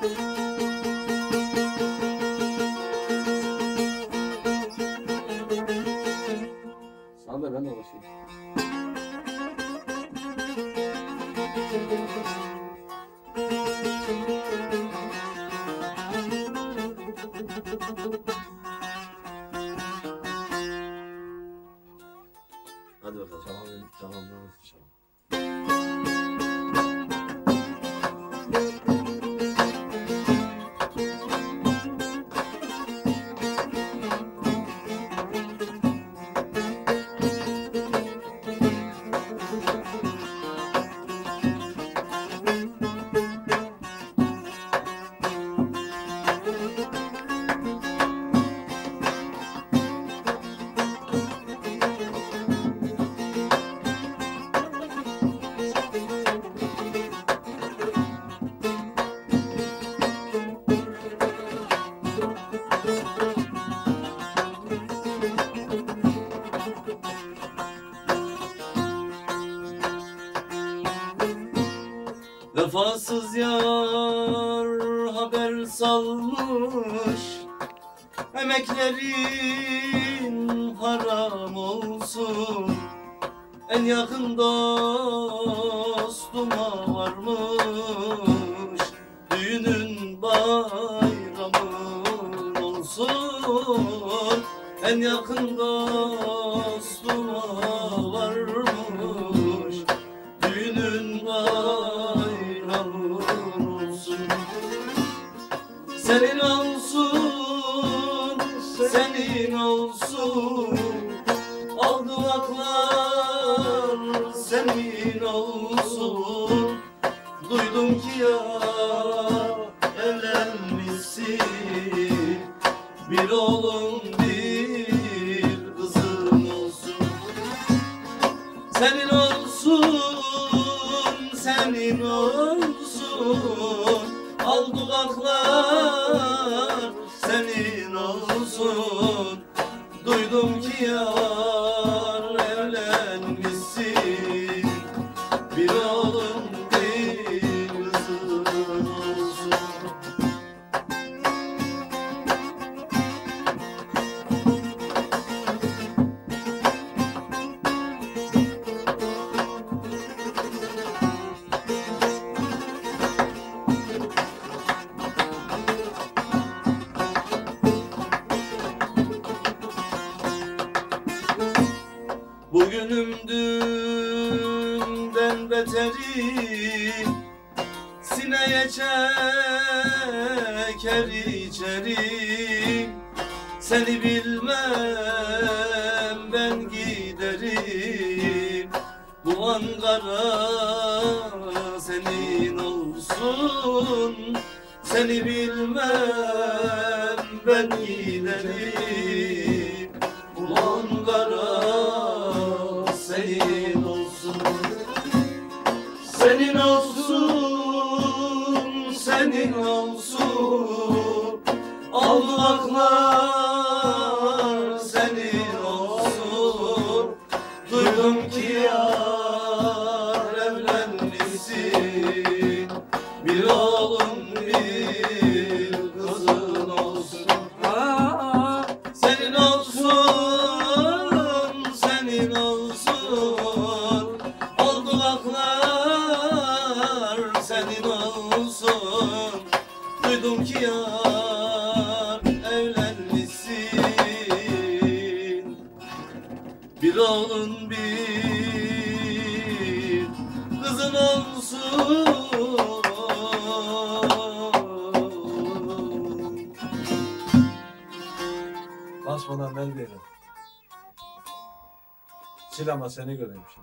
Sana da ben de ulaşayım. Hadi bakalım. Tamam, tamam, tamam. Vefasız yar haber salmış. Emeklerin haram olsun. En yakın dostuma varmış. Düğünün bayramın olsun. En yakın dostuma senin olsun. Al senin olsun. Duydum ki ya evlenmişsin. Bir oğlum bir kızın olsun. Senin olsun, senin olsun Al dudaklar senin olsun. Duydum ki yar Bugünüm dünden beteri Sineye çeker içeri. Seni bilmem ben giderim. Bu Ankara senin olsun. Seni bilmem ben giderim Senin olsun, senin olsun. Al dudaklar senin olsun. Duydum ki Duydum ki yar evlenmişsin Bir oğlun bir kızın olsun Basmadan ben derim. Sil seni göreyim şimdi.